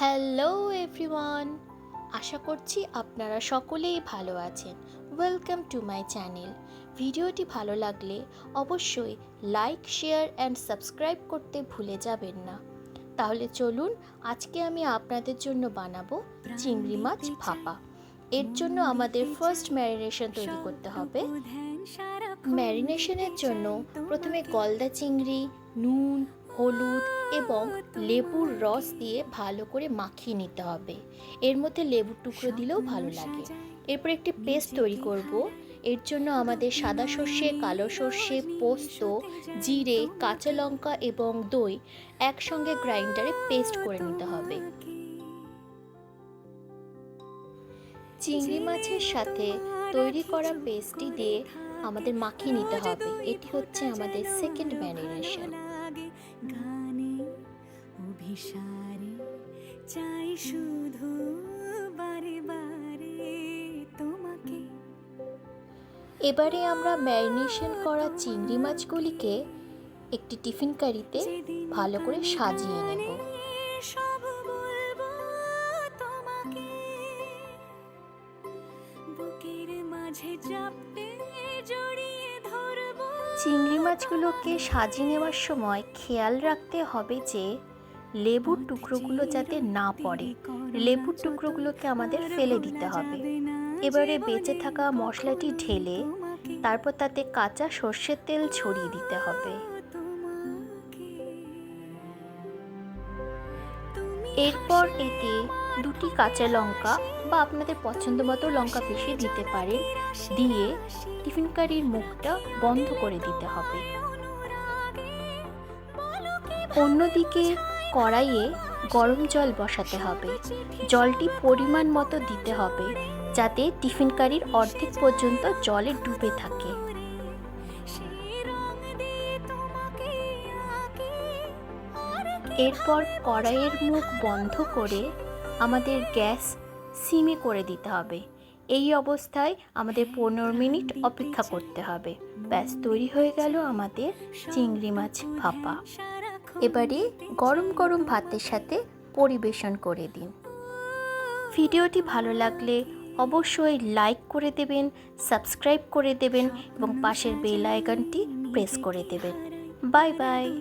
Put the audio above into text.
Hello everyone আশা করছি আপনারা সকলেই ভালো আছেন। ওয়েলকাম টু মাই চ্যানেল ভিডিওটি ভালো লাগলে অবশ্যই লাইক শেয়ার অ্যান্ড সাবস্ক্রাইব করতে ভুলে যাবেন না। তাহলে চলুন আজকে আমি আপনাদের জন্য বানাবো চিংড়ি মাছ ভাপা। এর জন্য আমাদের ফার্স্ট ম্যারিনেশন তৈরি করতে হবে। ম্যারিনেশনের জন্য প্রথমে গলদা চিংড়ি নুন হলুদ এবং লেবুর রস দিয়ে ভালো করে মাখিয়ে নিতে হবে। এর মধ্যে লেবুর টুকরো দিলেও ভালো লাগে। এরপর একটি পেস্ট তৈরি করব। এর জন্য আমাদের সাদা সর্ষে কালো সর্ষে পোস্ত জিরে কাঁচা লঙ্কা এবং দই একসঙ্গে গ্রাইন্ডারে পেস্ট করে নিতে হবে। চিংড়ি মাছের সাথে তৈরি করা পেস্টটি দিয়ে আমাদের মাখিয়ে নিতে হবে। এটি হচ্ছে আমাদের সেকেন্ড ম্যারিনেশন অভিসারে চাই শুধু বারে বারে তোমাকে। এবারে আমরা ম্যারিনেশন করা চিংড়ি মাছগুলিকে একটি টিফিন কারিতে ভালো করে সাজিয়ে নেব। সব বলব তোমাকে। বুকের মাঝে চাপতে জড়িয়ে ধরবো চিংড়ি মাছগুলোকে সাজিয়ে নেওয়ার সময় খেয়াল রাখতে হবে যে লেবুর টুকরোগুলো যাতে না পড়ে। লেবুর টুকরোগুলোকে আমাদের ফেলে দিতে হবে। এবারে বেঁচে থাকা মশলাটি ঢেলে তারপর তাতে কাঁচা সর্ষের তেল ছড়িয়ে দিতে হবে। এরপর এতে দুটি কাঁচা লঙ্কা বা আপনাদের পছন্দ মতো লঙ্কা পিষে দিতে পারেন। দিয়ে টিফিন কারির মুখটা বন্ধ করে দিতে হবে। অন্যদিকে কড়াইয়ে গরম জল বসাতে হবে। জলটি পরিমাণ মতো দিতে হবে যাতে টিফিন কারির অর্ধেক পর্যন্ত জলে ডুবে থাকে। এরপর কড়াইয়ের মুখ বন্ধ করে আমাদের গ্যাস সিমে করে দিতে হবে। এই অবস্থায় আমাদের পনেরো মিনিট অপেক্ষা করতে হবে। ব্যাস, তৈরি হয়ে গেল আমাদের চিংড়ি মাছ ভাপা। এবারে গরম গরম ভাতের সাথে পরিবেশন করে দিন। ভিডিওটি ভালো লাগলে অবশ্যই লাইক করে দেবেন, সাবস্ক্রাইব করে দেবেন এবং পাশের বেল আইকনটি প্রেস করে দেবেন। Bye bye.